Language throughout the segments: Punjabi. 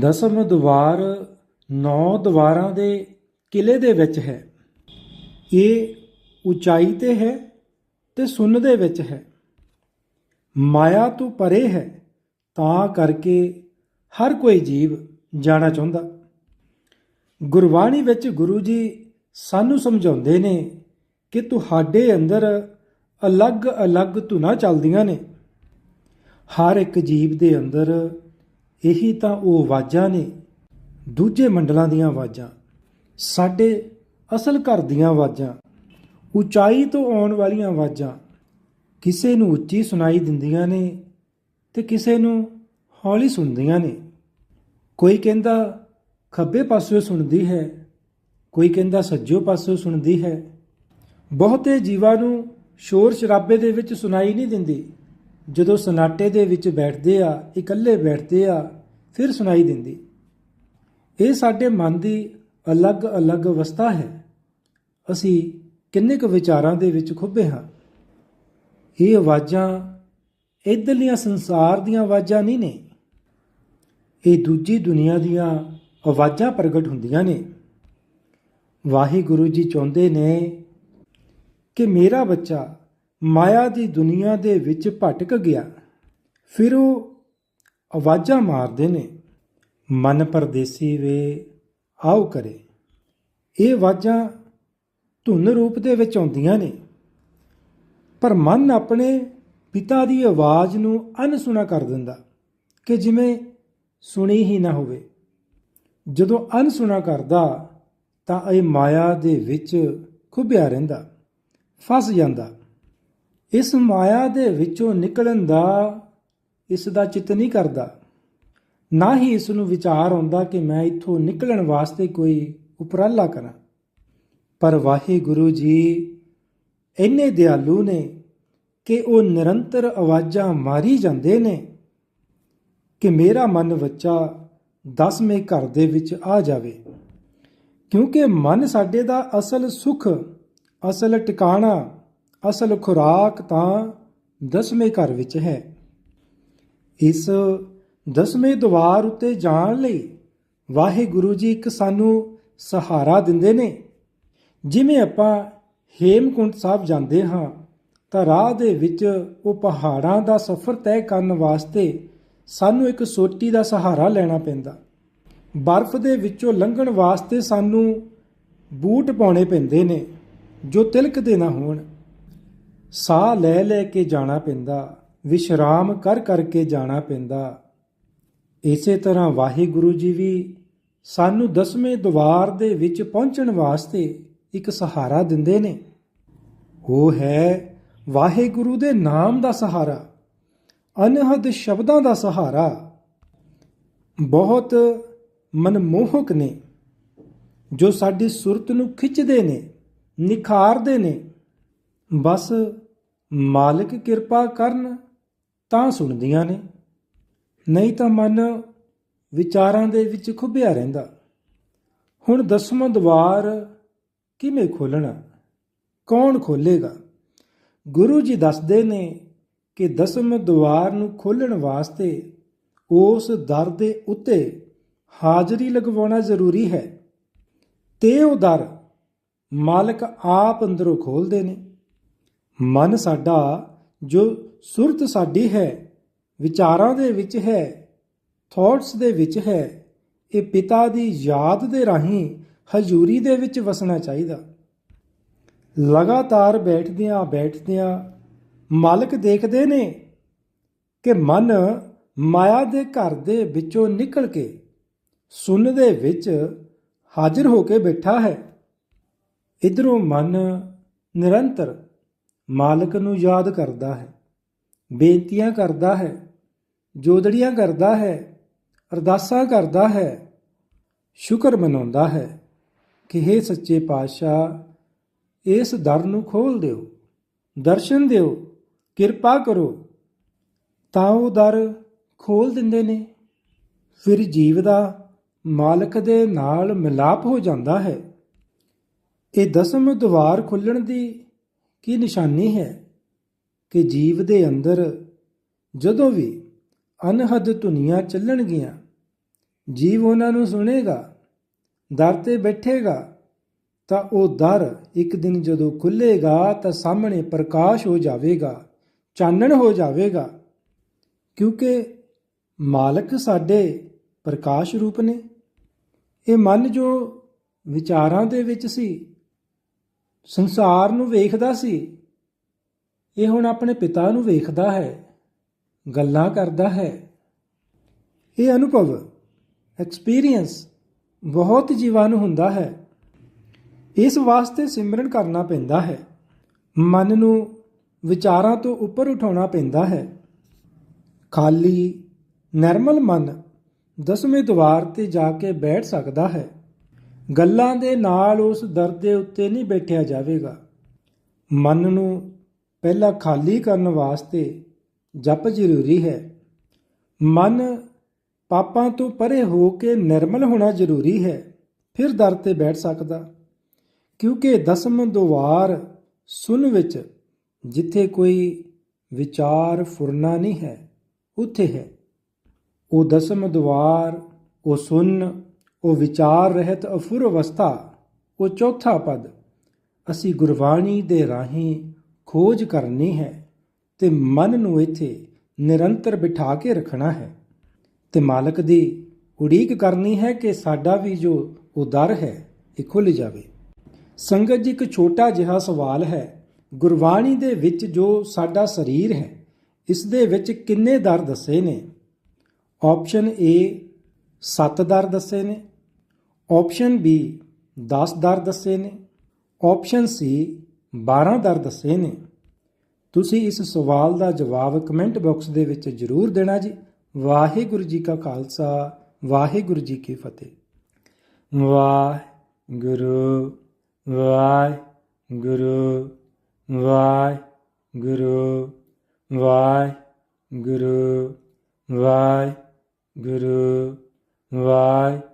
ਦਸਮ ਦੁਆਰ ਨੌ ਦੁਆਰਾਂ ਦੇ ਕਿਲੇ ਦੇ ਵਿੱਚ ਹੈ। ਇਹ ਉਚਾਈ ਤੇ ਹੈ ਤੇ ਸੁੰਨ ਦੇ ਵਿੱਚ ਹੈ। ਮਾਇਆ ਤੋਂ ਪਰੇ ਹੈ, ਤਾਂ ਕਰਕੇ ਹਰ ਕੋਈ ਜੀਵ ਜਾਣਾ ਚਾਹੁੰਦਾ। ਗੁਰਬਾਣੀ ਵਿੱਚ ਗੁਰੂ ਜੀ ਸਾਨੂੰ ਸਮਝਾਉਂਦੇ ਨੇ ਕਿ ਤੁਹਾਡੇ ਅੰਦਰ ਅਲੱਗ-ਅਲੱਗ ਧੁਨਾਂ ਚੱਲਦੀਆਂ ਨੇ। ਹਰ ਇੱਕ ਜੀਵ ਦੇ ਅੰਦਰ ਇਹੀ ਤਾਂ ਉਹ ਆਵਾਜ਼ਾਂ ਨੇ, ਦੂਜੇ ਮੰਡਲਾਂ ਦੀਆਂ ਆਵਾਜ਼ਾਂ, ਸਾਡੇ ਅਸਲ ਘਰ ਦੀਆਂ ਆਵਾਜ਼ਾਂ, ਉਚਾਈ ਤੋਂ ਆਉਣ ਵਾਲੀਆਂ ਆਵਾਜ਼ਾਂ, ਕਿਸੇ ਨੂੰ ਉੱਚੀ ਸੁਣਾਈ ਦਿੰਦੀਆਂ ਨੇ ਤੇ ਕਿਸੇ ਨੂੰ ਹੌਲੀ ਸੁਣਦੀਆਂ ਨੇ। ਕੋਈ ਕਹਿੰਦਾ ਖੱਬੇ ਪਾਸਿਓਂ ਸੁਣਦੀ ਹੈ, ਕੋਈ ਕਹਿੰਦਾ ਸੱਜੇ ਪਾਸਿਓਂ ਸੁਣਦੀ ਹੈ। ਬਹੁਤੇ ਜੀਵਾਂ ਨੂੰ ਸ਼ੋਰ ਸ਼ਰਾਬੇ ਦੇ ਵਿੱਚ ਸੁਣਾਈ ਨਹੀਂ ਦਿੰਦੀ। ਜਦੋਂ ਸਨਾਟੇ ਦੇ ਵਿੱਚ ਬੈਠਦੇ ਆ, ਇਕੱਲੇ ਬੈਠਦੇ ਆ, ਫਿਰ ਸੁਣਾਈ ਦਿੰਦੀ। ਇਹ ਸਾਡੇ ਮਨ ਦੀ ਅਲੱਗ-ਅਲੱਗ ਅਵਸਥਾ ਹੈ। ਅਸੀਂ ਕਿੰਨੇ ਕੁ ਵਿਚਾਰਾਂ ਦੇ ਵਿੱਚ ਖੁੱਬੇ ਹਾਂ। ਇਹ ਆਵਾਜ਼ਾਂ ਇਧਰਲੀਆਂ ਸੰਸਾਰ ਦੀਆਂ ਆਵਾਜ਼ਾਂ ਨਹੀਂ ਨੇ। ਇਹ ਦੂਜੀ ਦੁਨੀਆ ਦੀਆਂ ਆਵਾਜ਼ਾਂ ਪ੍ਰਗਟ ਹੁੰਦੀਆਂ ਨੇ। ਵਾਹਿਗੁਰੂ ਜੀ ਚਾਹੁੰਦੇ ਨੇ ਕਿ ਮੇਰਾ ਬੱਚਾ ਮਾਇਆ ਦੀ ਦੁਨੀਆ ਦੇ ਵਿੱਚ ਭਟਕ ਗਿਆ। ਫਿਰ ਉਹ ਆਵਾਜ਼ਾਂ ਮਾਰਦੇ ਨੇ, ਮਨ ਪਰਦੇਸੀ ਵੇ, ਆਓ ਕਰੇ। ਇਹ ਆਵਾਜ਼ਾਂ ਧੁਨ ਰੂਪ ਦੇ ਵਿੱਚ ਆਉਂਦੀਆਂ ਨੇ। ਪਰ ਮਨ ਆਪਣੇ ਪਿਤਾ ਦੀ ਆਵਾਜ਼ ਨੂੰ ਅਨਸੁਣਾ ਕਰ ਦਿੰਦਾ ਕਿ ਜਿਵੇਂ ਸੁਣੀ ਹੀ ਨਾ ਹੋਵੇ। ਜਦੋਂ ਅਨਸੁਣਾ ਕਰਦਾ, ਤਾਂ ਇਹ ਮਾਇਆ ਦੇ ਵਿੱਚ ਖੁੱਭਿਆ ਰਹਿੰਦਾ, ਫਸ ਜਾਂਦਾ। ਇਸ ਮਾਇਆ ਦੇ ਵਿੱਚੋਂ ਨਿਕਲਣ ਦਾ, ਇਸ ਦਾ ਚਿੱਤ ਨਹੀਂ ਕਰਦਾ। ਨਾ ਹੀ ਇਸ ਨੂੰ ਵਿਚਾਰ ਆਉਂਦਾ ਕਿ ਮੈਂ ਇੱਥੋਂ ਨਿਕਲਣ ਵਾਸਤੇ ਕੋਈ ਉਪਰਾਲਾ ਕਰਾਂ। ਪਰ ਵਾਹਿਗੁਰੂ ਜੀ, ਇੰਨੇ ਦਿਆਲੂ ਨੇ ਕਿ ਉਹ ਨਿਰੰਤਰ ਆਵਾਜ਼ਾਂ ਮਾਰੀ ਜਾਂਦੇ ਨੇ ਕਿ ਮੇਰਾ ਮਨ ਬੱਚਾ ਦਸਵੇਂ ਘਰ ਦੇ ਵਿੱਚ ਆ ਜਾਵੇ। ਕਿਉਂਕਿ ਮਨ ਸਾਡੇ ਦਾ ਅਸਲ ਸੁਖ, ਅਸਲ ਟਿਕਾਣਾ ਅਸਲ ਖੁਰਾਕ ਤਾਂ ਦਸਵੇਂ ਘਰ ਵਿੱਚ ਹੈ। ਇਸ ਦਸਵੇਂ ਦਵਾਰ ਉੱਤੇ ਜਾਣ ਲਈ ਵਾਹਿਗੁਰੂ ਜੀ ਇੱਕ ਸਾਨੂੰ ਸਹਾਰਾ ਦਿੰਦੇ ਨੇ। ਜਿਵੇਂ ਆਪਾਂ ਹੇਮਕੁੰਟ ਸਾਹਿਬ ਜਾਂਦੇ ਹਾਂ, ਤਾਂ ਰਾਹ ਦੇ ਵਿੱਚ ਉਹ ਪਹਾੜਾਂ ਦਾ ਸਫ਼ਰ ਤੈਅ ਕਰਨ ਵਾਸਤੇ ਸਾਨੂੰ ਇੱਕ ਸੋਟੀ ਦਾ ਸਹਾਰਾ ਲੈਣਾ ਪੈਂਦਾ। ਬਰਫ਼ ਦੇ ਵਿੱਚੋਂ ਲੰਘਣ ਵਾਸਤੇ ਸਾਨੂੰ ਬੂਟ ਪਾਉਣੇ ਪੈਂਦੇ ਨੇ, ਜੋ ਤਿਲਕ ਦੇ ਨਾ ਹੋਣ। ਸਾਹ ਲੈ ਲੈ ਕੇ ਜਾਣਾ ਪੈਂਦਾ, ਵਿਸ਼ਰਾਮ ਕਰ ਕਰਕੇ ਜਾਣਾ ਪੈਂਦਾ। ਇਸੇ ਤਰ੍ਹਾਂ ਵਾਹਿਗੁਰੂ ਜੀ ਵੀ ਸਾਨੂੰ ਦਸਵੇਂ ਦਵਾਰ ਦੇ ਵਿੱਚ ਪਹੁੰਚਣ ਵਾਸਤੇ ਇੱਕ ਸਹਾਰਾ ਦਿੰਦੇ ਨੇ। ਉਹ ਹੈ ਵਾਹਿਗੁਰੂ ਦੇ ਨਾਮ ਦਾ ਸਹਾਰਾ, ਅਨਹਦ ਸ਼ਬਦਾਂ ਦਾ ਸਹਾਰਾ। ਬਹੁਤ ਮਨਮੋਹਕ ਨੇ, ਜੋ ਸਾਡੀ ਸੁਰਤ ਨੂੰ ਖਿੱਚਦੇ ਨੇ, ਨਿਖਾਰਦੇ ਨੇ। ਬਸ ਮਾਲਕ ਕਿਰਪਾ ਕਰਨ ਤਾਂ ਸੁਣਦੀਆਂ ਨੇ, ਨਹੀਂ ਤਾਂ ਮਨ ਵਿਚਾਰਾਂ ਦੇ ਵਿੱਚ ਖੁੱਭਿਆ ਰਹਿੰਦਾ। ਹੁਣ ਦਸਵਾਂ ਦਵਾਰ ਕਿਵੇਂ ਖੋਲਣਾ ਕੌਣ ਖੋਲੇਗਾ ਗੁਰੂ ਜੀ ਦੱਸਦੇ ਨੇ ਕਿ ਦਸਮ ਦਵਾਰ ਨੂੰ ਖੋਲਣ ਵਾਸਤੇ ਉਸ ਦਰ ਦੇ ਉੱਤੇ ਹਾਜ਼ਰੀ ਲਗਵਾਉਣਾ ਜ਼ਰੂਰੀ ਹੈ। ਤੇ ਉਹ ਦਰ ਮਾਲਕ ਆਪ ਅੰਦਰੋਂ ਖੋਲਦੇ ਨੇ। ਮਨ ਸਾਡਾ ਜੋ ਸੁਰਤ ਸਾਡੀ ਹੈ, ਵਿਚਾਰਾਂ ਦੇ ਵਿੱਚ ਹੈ ਥਾਟਸ ਦੇ ਵਿੱਚ ਹੈ, ਇਹ ਪਿਤਾ ਦੀ ਯਾਦ ਦੇ ਰਾਹੀਂ ਹਜ਼ੂਰੀ ਦੇ ਵਿੱਚ ਵਸਣਾ ਚਾਹੀਦਾ। ਲਗਾਤਾਰ ਬੈਠਦਿਆਂ ਬੈਠਦਿਆਂ ਮਾਲਕ ਦੇਖਦੇ ਨੇ ਕਿ ਮਨ ਮਾਇਆ ਦੇ ਘਰ ਦੇ ਵਿੱਚੋਂ ਨਿਕਲ ਕੇ ਸੁੰਨ ਦੇ ਵਿੱਚ ਹਾਜ਼ਰ ਹੋ ਕੇ ਬੈਠਾ ਹੈ। ਇਧਰੋਂ ਮਨ ਨਿਰੰਤਰ ਮਾਲਕ ਨੂੰ ਯਾਦ ਕਰਦਾ ਹੈ, ਬੇਨਤੀਆਂ ਕਰਦਾ ਹੈ, ਜੋਦੜੀਆਂ ਕਰਦਾ ਹੈ, ਅਰਦਾਸਾਂ ਕਰਦਾ ਹੈ, ਸ਼ੁਕਰ ਮਨਾਉਂਦਾ ਹੈ ਕਿ हे ਸੱਚੇ ਪਾਤਸ਼ਾਹ, ਇਸ ਦਰ ਨੂੰ ਖੋਲ ਦਿਓ, ਦਰਸ਼ਨ ਦਿਓ, ਕਿਰਪਾ ਕਰੋ। ਤਾਂ ਉਹ ਦਰ ਖੋਲ ਦਿੰਦੇ ਨੇ। ਫਿਰ ਜੀਵ ਦਾ ਮਾਲਕ ਦੇ ਨਾਲ ਮਿਲਾਪ ਹੋ ਜਾਂਦਾ ਹੈ। ਇਹ ਦਸਮ ਦਵਾਰ ਖੁੱਲਣ ਦੀ ਕੀ ਨਿਸ਼ਾਨੀ ਹੈ ਕਿ ਜੀਵ ਦੇ ਅੰਦਰ ਜਦੋਂ ਵੀ ਅਨਹਦ ਧੁਨੀਆਂ ਚੱਲਣਗੀਆਂ, ਜੀਵ ਉਹਨਾਂ ਨੂੰ ਸੁਣੇਗਾ, ਦਰ ਤੇ ਬੈਠੇਗਾ, ਤਾਂ ਉਹ ਦਰ ਇੱਕ ਦਿਨ ਜਦੋਂ ਖੁੱਲੇਗਾ ਤਾਂ ਸਾਹਮਣੇ ਪ੍ਰਕਾਸ਼ ਹੋ ਜਾਵੇਗਾ, ਚਾਨਣ ਹੋ ਜਾਵੇਗਾ, ਕਿਉਂਕਿ ਮਾਲਕ ਸਾਡੇ ਪ੍ਰਕਾਸ਼ ਰੂਪ ਨੇ। ਇਹ ਮਨ ਜੋ ਵਿਚਾਰਾਂ ਦੇ ਵਿੱਚ ਸੀ ਸੰਸਾਰ ਨੂੰ ਵੇਖਦਾ ਸੀ। ਇਹ ਹੁਣ ਆਪਣੇ ਪਿਤਾ ਨੂੰ ਵੇਖਦਾ ਹੈ, ਗੱਲਾਂ ਕਰਦਾ ਹੈ। ਇਹ ਅਨੁਭਵ ਐਕਸਪੀਰੀਅੰਸ ਬਹੁਤ ਜੀਵਾਂ ਨੂੰ ਹੁੰਦਾ ਹੈ। ਇਸ ਵਾਸਤੇ ਸਿਮਰਨ ਕਰਨਾ ਪੈਂਦਾ ਹੈ। ਮਨ ਨੂੰ ਵਿਚਾਰਾਂ ਤੋਂ ਉੱਪਰ ਉਠਾਉਣਾ ਪੈਂਦਾ ਹੈ। ਖਾਲੀ, ਨਰਮਲ ਮਨ ਦਸਵੇਂ ਦਵਾਰ ਤੇ ਜਾ ਕੇ ਬੈਠ ਸਕਦਾ ਹੈ। ਗੱਲਾਂ ਦੇ ਨਾਲ ਉਸ ਦਰ ਦੇ ਉੱਤੇ ਨਹੀਂ ਬੈਠਿਆ ਜਾਵੇਗਾ। ਮਨ ਨੂੰ ਪਹਿਲਾਂ ਖਾਲੀ ਕਰਨ ਵਾਸਤੇ ਜਪ ਜ਼ਰੂਰੀ ਹੈ। ਮਨ ਪਾਪਾਂ ਤੋਂ ਪਰੇ ਹੋ ਕੇ ਨਿਰਮਲ ਹੋਣਾ ਜ਼ਰੂਰੀ ਹੈ। ਫਿਰ ਦਰ ਤੇ ਬੈਠ ਸਕਦਾ। ਕਿਉਂਕਿ ਦਸਮ ਦੁਆਰ ਸੁਨ ਵਿੱਚ ਜਿੱਥੇ ਕੋਈ ਵਿਚਾਰ ਫੁਰਨਾ ਨਹੀਂ ਹੈ, ਉੱਥੇ ਹੈ। ਉਹ ਦਸਮ ਦੁਆਰ, ਉਹ ਸੁਨ ਉਹ ਵਿਚਾਰ ਰਹਿਤ ਅਫੁਰ ਅਵਸਥਾ, ਉਹ ਚੌਥਾ ਪਦ, ਅਸੀਂ ਗੁਰਬਾਣੀ ਦੇ ਰਾਹੀਂ ਖੋਜ ਕਰਨੀ ਹੈ ਤੇ ਮਨ ਨੂੰ ਇੱਥੇ ਨਿਰੰਤਰ ਬਿਠਾ ਕੇ ਰੱਖਣਾ ਹੈ। ਤੇ ਮਾਲਕ ਦੀ ਉਡੀਕ ਕਰਨੀ ਹੈ ਕਿ ਸਾਡਾ ਵੀ ਜੋ ਉਦਰ ਹੈ, ਇਹ ਖੁੱਲ ਜਾਵੇ। ਸੰਗਤ ਜੀ, ਇੱਕ ਛੋਟਾ ਜਿਹਾ ਸਵਾਲ ਹੈ, ਗੁਰਬਾਣੀ ਦੇ ਵਿੱਚ ਜੋ ਸਾਡਾ ਸਰੀਰ ਹੈ, ਇਸ ਦੇ ਵਿੱਚ ਕਿੰਨੇ ਦਰ ਦੱਸੇ ਨੇ? ਆਪਸ਼ਨ ਏ 7 ਦਰ ਦੱਸੇ ਨੇ। ਆਪਸ਼ਨ ਬੀ 10 ਦਰ ਦੱਸੇ ਨੇ, ਆਪਸ਼ਨ ਸੀ 12 ਦਰ ਦੱਸੇ ਨੇ। ਤੁਸੀਂ ਇਸ ਸਵਾਲ ਦਾ ਜਵਾਬ ਕਮੈਂਟ ਬਾਕਸ ਦੇ ਵਿੱਚ ਜ਼ਰੂਰ ਦੇਣਾ ਜੀ। ਵਾਹਿਗੁਰੂ ਜੀ ਕਾ ਖਾਲਸਾ, ਵਾਹਿਗੁਰੂ ਜੀ ਕੀ ਫਤਿਹ। ਵਾਹਿਗੁਰੂ ਵਾਹਿਗੁਰੂ ਵਾਹਿਗੁਰੂ ਵਾਹਿਗੁਰੂ ਵਾਹਿਗੁਰੂ ਵਾਹਿਗੁਰੂ।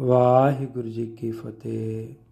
ਵਾਹਿਗੁਰੂ ਜੀ ਕੀ ਫਤਿਹ।